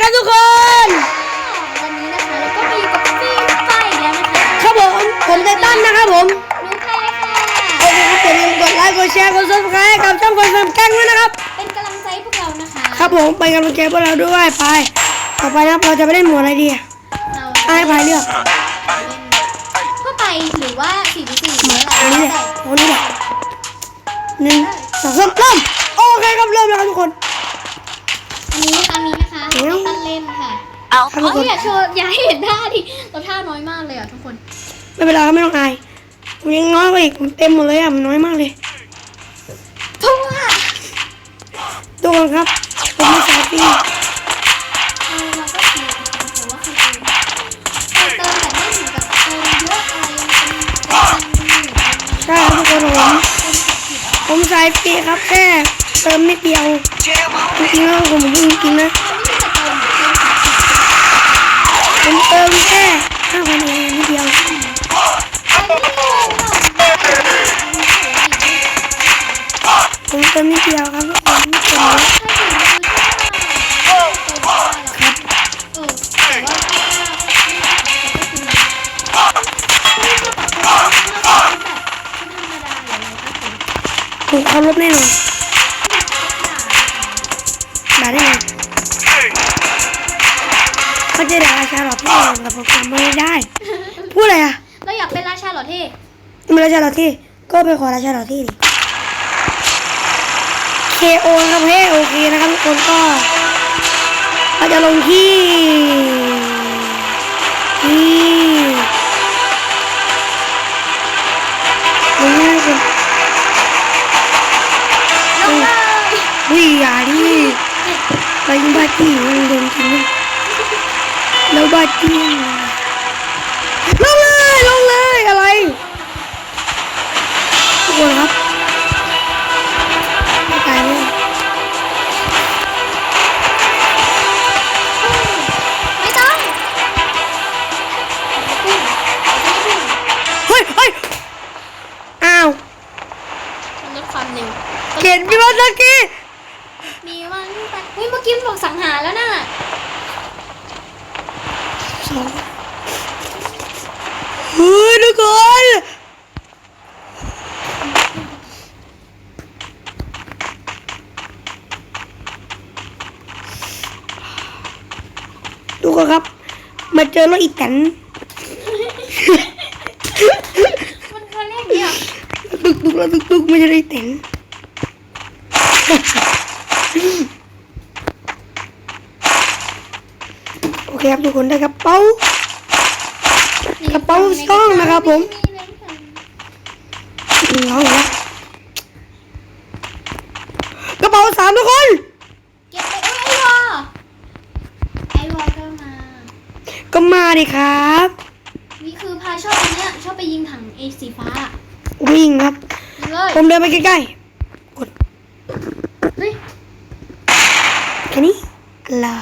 ครับทุกคน วันนี้นะคะเราก็มาอยู่กับฟรีไฟอีกแล้วนะคะครับผม ผมไททันนะครับผมหนูแพ้ค่ะโอเคครับอย่าลืมกดไลค์ กดแชร์ กดซับสไครต์กับช่องคนทำแกล้งด้วยนะครับ เป็นกำลังใจให้พวกเรานะคะ ครับผมไปกำลังใจพวกเราด้วยไป ต่อไปนะครับเราจะไปเล่นหมวดอะไรดีอะเราอะให้พายเลือกทั่วไปหรือว่า4 4หรืออะไรอันนี้แหละแต่อันนี้แหละหนึ่งสองสามเริ่ม โอเคครับเริ่มแล้วครับทุกคน อันนี้ตาม นี้นะคะให้ตั้นเล่นค่ะครับทุกเอาคนอย่าโชว์อย่าให้เห็นท่าดิเราท่าน้อยมากเลยอะทุกคนไม่เป็นไรครับไม่ต้องอายผมยังน้อยกว่าอีกผมเต็มหมดเลยอะมันน้อยมากเลยเพราะว่าทุกคนครับผมไม่สายปีเออเราก็คือแต่ว่าคือเติมแต่ไม่ถึงกับเติมเยอะอะไรเป็นเป็นหมื่นเป็นใช่ครับทุกคนผมผมสายปีครับแค่เติมนิดเดียวจริงๆแล้วผมพูดจริงๆนะ ผมเติมแค่ห้าพันเองนิดเดียวผมเติมนิดเดียวครับทุกคนไม่เติมเยอะถูกเคารพแน่นอน ก็ไปขอราชาหรอที่ดิ KO นะครับเฮ้โอเคนะครับทุกคนก็เราจะลงที่ที่ลงที่ทุกคนลงเลยวิ่งอย่าดิไปยิงบาจี้มันโดนจริงเลยแล้วบาจี สองเฮ้ยทุกคนทุกคนครับ มาเจอรถอีแตนมันเขาเรียกเดียวตุกตุกแล้วตุกตุกไม่ใช่รถอีแตนโอ เคครับทุกคนได้กระเป๋ากระเป๋าซ่องนะครับผมอืมเอาอีกแล้วกระเป๋าสามทุกคนเก็บไปเอ้ยไอวอไอวอก็มา ก็มาดิครับนี่คือพาชอบอันเนี้ยชอบไปยิงถังเอสีฟ้าวิ่งครับยิงเลยผมเดินไปใกล้เฮ้ย ๆแค่นี้ลา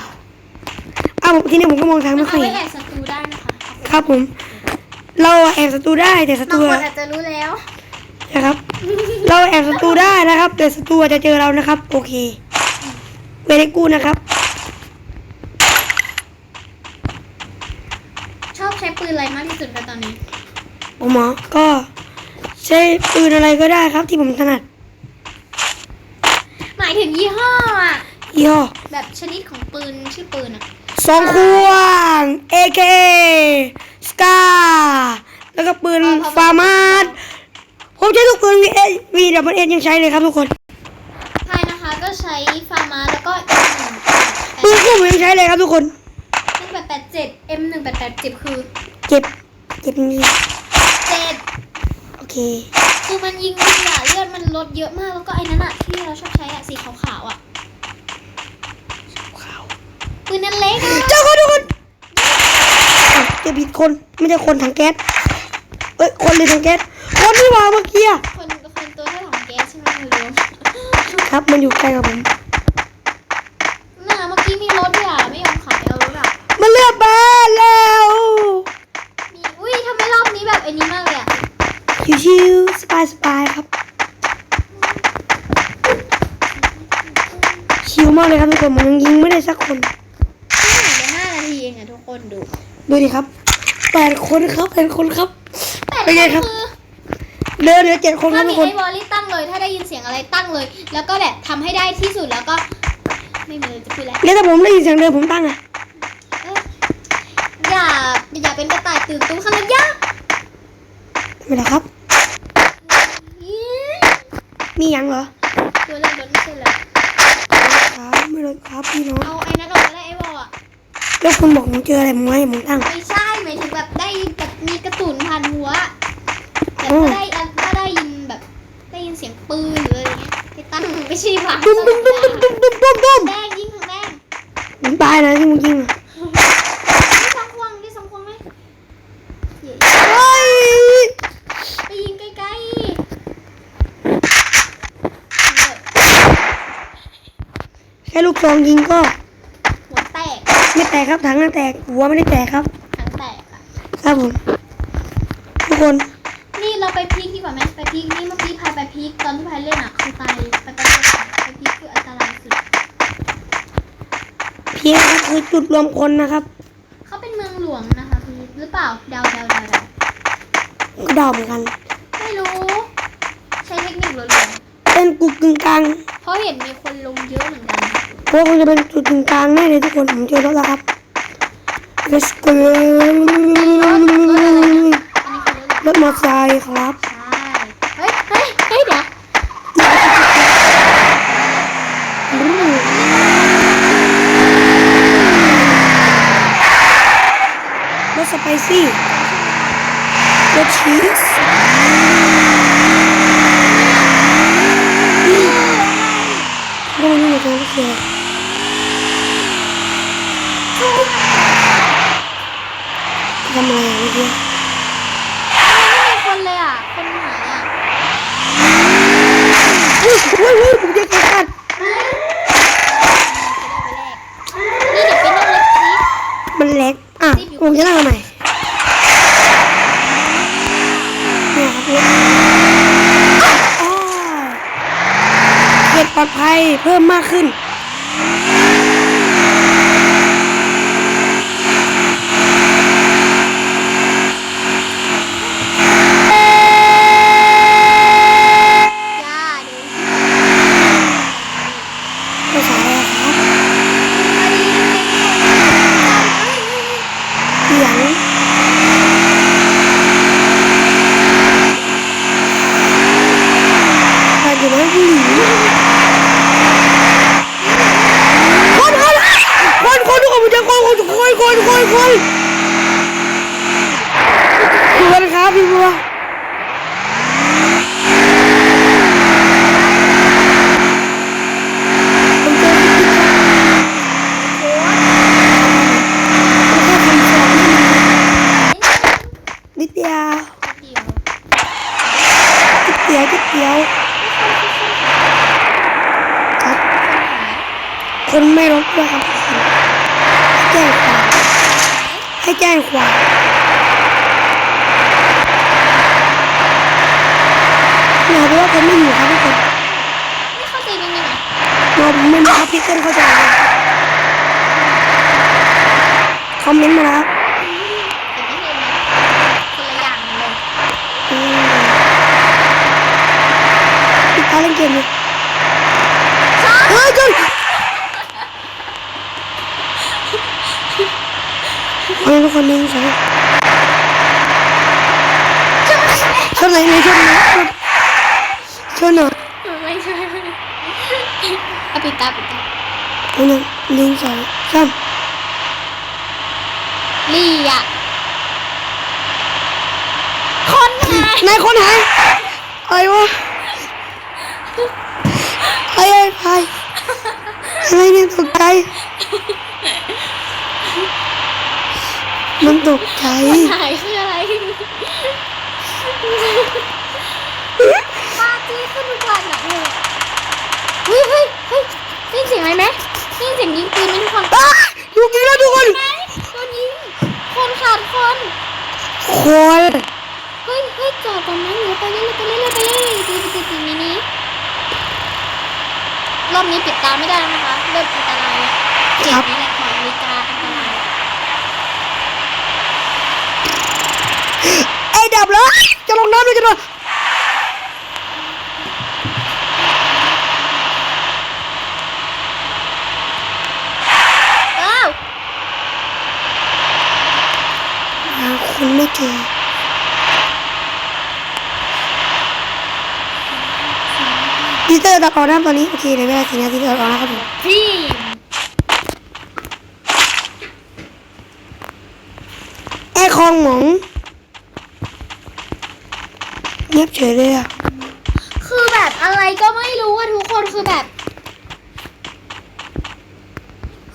อ้าวทีนี้ผมก็มองทางไม่ค่เอาอยไว้เห็นแอบศัตรูได้นะคะครับผม เราแอบศัตรูได้แต่ศัตบางรูคนอาจจะรู้แล้วนะครับ เราแอบศัตรูได้นะครับ แต่ศัตรูอาจจะเจอเรานะครับ โอเคเวรกูนะครับ ชอบใช้ปืนอะไรมากที่สุดคะตอนนี้ ผมหมอก็ใช้ปืนอะไรก็ได้ครับที่ผมถนัดหมายถึงยี่ห้ออะยี่ห้อแบบชนิดของปืนชื่อปืนอะ สองควง AK สกาแล้วก็ปืนฟาร์มาสผมใช้ทุกปืน V วีดับเบิลเอยังใช้เลยครับทุกคนภายนะคะก็ใช้ฟาร์มาแล้วก็ปืนคู่ผมยังใช้เลยครับทุกคนหนึ่งแปดแปดเจ็ด M หนึ่งแปดแปดเจ็ดคือ เก็บ เก็บนี่เจ็ดโอเค คือมันยิงดีอะเลือดมันลดเยอะมากแล้วก็ไอ้นั้นอะที่เราชอบใช้อะสีขาวๆอะขาว ปืนนั้นเล็กอะเจ้าคนทุกคนอะเจะผิดคนไม่ใช่คนถังแก๊สเอ้ยคนเลยถังแก๊สคนที่มาเมื่อกี้อะคนคนตัวเท่าของแก๊สใช่ไหมเร็วครับมันอยู่ใกล้กับผม ๆน่ะเมื่อกี้มีรถด้วยอะไม่ยอมขับเอารถอะ มันเลือกบ้านแล้ว มีอุ้ยทำไมรอบนี้แบบไอ้นี้มากเลยอะ ชิวๆสบายสบายๆครับ ชิวมากเลยครับทุกคนผมยังยิงไม่ได้สักคน น ทีเองอะทุกคนดู ดูดิ ครับแปดคนครับแปดคนครับเป็นไงครับอเดือเดือเจ็ดคนคถ้ารับทุมีกคน ไอ้วอลลี่ตั้งเลย ถ้าได้ยินเสียงอะไรตั้งเลย แล้วก็แบบทำให้ได้ที่สุดแล้วก็ ไม่มีเลยจะพูดอะไรแล้วถ้าผมได้ยินเสียงเดินผมตั้งอะเอ้ยอย่าอย่าเป็นกระต่ายตื่นตุ้มขนาดยะทำไมล่ะครับมียังเหรอตัวเล่นรถไม่ใช่เหรอครับไม่เลยครับพี่น้องเอาไอ้นั้นออกมาได้ไอ้วอลอะ แล้วคุณบอกมึงเจออะไรมึงไว้มึงตั้ง ไม่ใช่หมายถึงแบบได้แบบมีกระสุนผ่านหัวแต่ก็ได้ก็ได้ยินแบบได้ยินเสียงปืนหรืออะไรเงี้ยไปตั้งไม่ใช่ผ่ามตุ้มตุ้มตุ้มตุ้มตุ้มตุ้มตุ้มแดงยิงทางแดงมึงตายนะที่มึงยิงอะได้สองควงได้สองควงไหมเฮ้ยไปยิงใกล้ๆแค่ลูกซองยิงก็ แตกครับถังน่ะแตกหัวไม่ได้แตกครับทั้งแตกอะครับผมทุกคนนี่เราไปพีคดีกว่าไหมไปพีคนี่เมื่อกี้พายไปพีคตอนที่พายเล่นอะคือตายไปไปไปไปพีคคืออันตรายสุดเพียงครับคือจุดรวมคนนะครับเขาเป็นเมืองหลวงนะคะพีคหรือเปล่าเดาเดาเดาเดาก็เดาเหมือนกัน ไม่รู้ ใช้เทคนิคล้วนเป็นกุกกึ่งกลางๆเพราะเห็นมีคนลงเยอะเหมือนกัน เพราะว่ามันจะเป็นจุดกึ่งกลางแน่เลยทุกคนผมเจอแล้วละครับ Let's go อันนี้คือรถอะไรถมอเตอร์ไซค์ครับเฮ้ยเฮ้ยเฮ้ยเดี๋ยวรถสไปซี่รถชีสนี่ก็ไม่รู้เหมือนกันว่าคืออะไรทำอะไรอะเมื่อกี้ ไม่มีคนเลยอะ คนหายอะ เฮ้ยเฮ้ยเฮ้ยผมเจอเกกัน นี่เดี๋ยวไปนั่งรถพีค มันเล็ก ผมจะนั่งทำไมเนี่ยครับรถอ้าวเขตปลอดภัยเพิ่มมากขึ้น จ้าดู ภาษาอะไรครับเสียงใครอยู่นั้นผู้หญิงคนคนคนคนทุกคนผมจะคนคนคนคนคนคนดูกันครับพี่บัวผมเจอพี่กิ๊กครับผมแค่คำสอนนิดเดียวนิดเดียวนิดเดียวครับ คนไม่รบ ด้วยครับแจ้งความให้แจ้งความหนูรู้ว่าคนไม่อยู่ครับทุกคนไม่เข้าใจเป็นยังไงหนูไม่รู้ครับพี่เต้นเข้าใจคอมเมนต์มานะคนละอย่างเลยอืมปิดตาเล่นเกมเลยเฮ้ยจน เอาเลยทุกคนหนึ่งสองชนไหนไหนชนไหนชนหน่อยไม่ใช่เอาปิดตาปิดตาเอาหนึ่งหนึ่งสองสามลี่อะคนหายนายคนหายอะไรวะใครไอ้ใครอะไรเนี่ยตกใจ มันตกใจ หายคืออะไรปาจี้ขึ้นทุกวันอะเฮ้ยเฮ้ยเฮ้ยได้ยินเสียงอะไรไหมได้ยินเสียงยิงปืนไหมทุกคนอ้าลูกยิงแล้วทุกคนไหมโดนยิง คนขาดคน คนเฮ้ยเฮ้ยจอดก่อนนะหนูไปเรื่อยๆไปเรื่อยๆไปเรื่อยๆตีตีตีตีมินิรอบนี้ปิดตาไม่ได้แล้วนะคะ เริ่มอันตรายแล้วเจ็บนี้แหละของนาฬิกาอันตราย ดับเลยจะลงน้ำเลยจะโดนอ้าวหาคนไม่เจอพีเตอร์ตัดออกน้ำตอนนี้ โอเคเลยเวลาสี่นาทีตัดออกนะครับผมพี่ไอ้คลองหมอง เงียบเฉยเลยอะคือแบบอะไรก็ไม่รู้อะทุกคนคือแบบ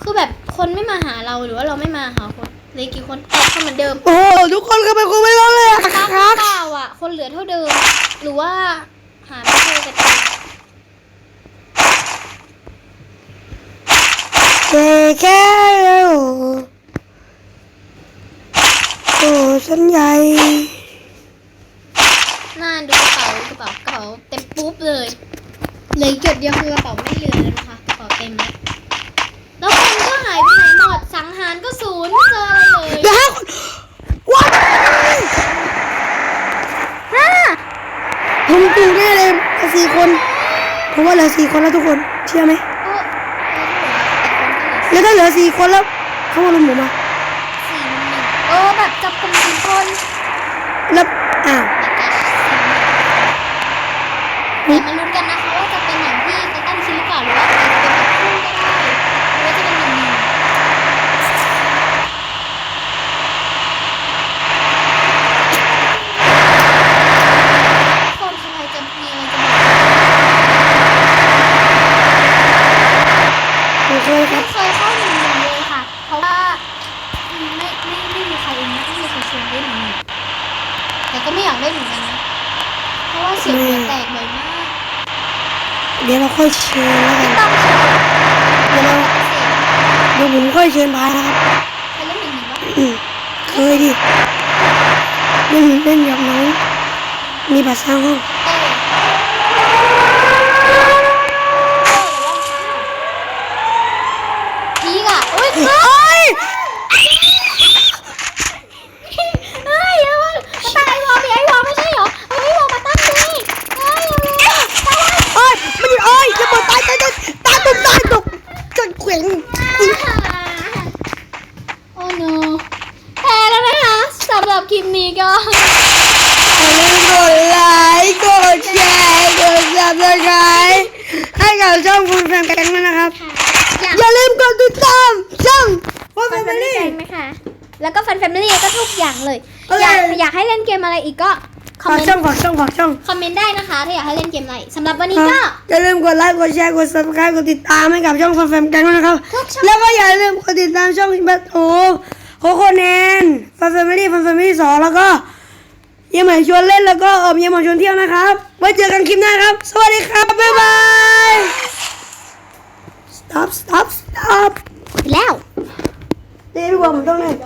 คือแบบคนไม่มาหาเราหรือว่าเราไม่มาหาคนเหลยกี่คนเออคนเหมือนเดิมโอ้โหทุกคนก็เป็นคนไม่ร้อนเลยอะคตามหรัรือบเปล่าอะ คนเหลือเท่าเดิม หรือว่าหาไม่เจอกันเองเจแค่โอ้โอ้สัญญาน่าดูกระเป๋ากระ เป๋ากระเป๋าเต็มปุ๊บเลยเหลืออีกจุดเดียวคือกระเป๋าไม่เหลือแล้วนะคะกระเป๋าเต็มแล้วแล้วคนก็หายไปไหนหมดสังหารก็ศูนย์ไม่เจออะไรเลยเดี๋ยวห้าคนว้าวห้าผมถูกแน่เลยเหลือสี่คนผมว่าเหลือสี่คนแล้วทุกคนเชื่อไหมเออเออแต่คนก็เหลือแล้วถ้าเหลือสี่คนแล้วเขามาลุมผมอะสี่หนึ่งเออแบบจับกลุ่มสี่คนแล้วอ้าว เดี๋ยวมาลุ้นกันนะคะว่าจะเป็นอย่างที่จะตั้งคิดหรือเปล่าหรือว่าอาจจะเป็นแบบคู่ก็ได้หรือว่าจะเป็นหนึ่งหนึ่งคนทำไมจะมีอะไรจะบอก ผมเคยค ไม่ รับ เคยเข้าหนึ่งหนึ่งเลยค่ะ เพราะว่าอืมไม่ไม่ไม่มีใครเองนะไม่มีใครชวนเล่นหนึ่งหนึ่งแต่ก็ไม่อยากเล่นเหมือนกันนะ เพราะว่าเสียงหัวแตกบ่อยมาก เดี๋ยวเราค่อยเชิญแล้วกัน ต้องเสียง เดี๋ยวเรา เสียง เดี๋ยวผมค่อยเชิญพายนะครับ ใครเล่นหนึ่งหนึ่งวะ อืมเคยดิ เล่นเล่นกับน้องมีบัตรสร้างห้องเออพีกอะโอ๊ยเอ้ยเอ้ยเอ้ยเอามาตั้งไอวอลมีไอวอลไม่ใช่เหรอเอาไอวอลมาตั้งดิเอ้ยเอาเลยตั้งไว้เอ้ยมันอยู่เอ้ยจะบอกตายตายตายตายตกตายตกจะเขวงโอ้ no แพ้แล้วนะคะ สำหรับคลิปนี้ก็อย่าลืมกดไลค์กดแชร์กดซับสไครต์ให้กับช่องคุณแฟนแก๊งด้วยนะครับ อยากอย่าลืมกดติดตามช่องคุณฟันแฟแฟมิมิลี่ลี่ ไหมคะ แล้วก็ฟันแฟมิลี่ก็ทุกอย่างเลยเอ้ยอยากอยากให้เล่นเกมอะไรอีกก็คอมฝากเมนช่องต์ฝากช่องฝากช่องคอมเมนต์ได้นะคะ ถ้าอยากให้เล่นเกมอะไรสำหรับวันนี้ก็ อย่าลืมกดไลค์กดแชร์กด subscribe กดติดตามให้กับช่องแฟนแก๊งด้วยนะครับ ทุกช่อง แล้วก็อย่าลืมกดติดตามช่องบัตโอ โคโคแนนฟันเฟมิลี่ฟันเฟมิลี่สองแล้วก็ยังยหมายชวนเล่นแล้วก็เออเยี่หมายชวนเที่ยวนะครับ ไว้เจอกันคลิปหน้าครับ สวัสดีครับ บ๊ายบาย stop stop stop แล้วเดี๋ยวกผมต้องเล่น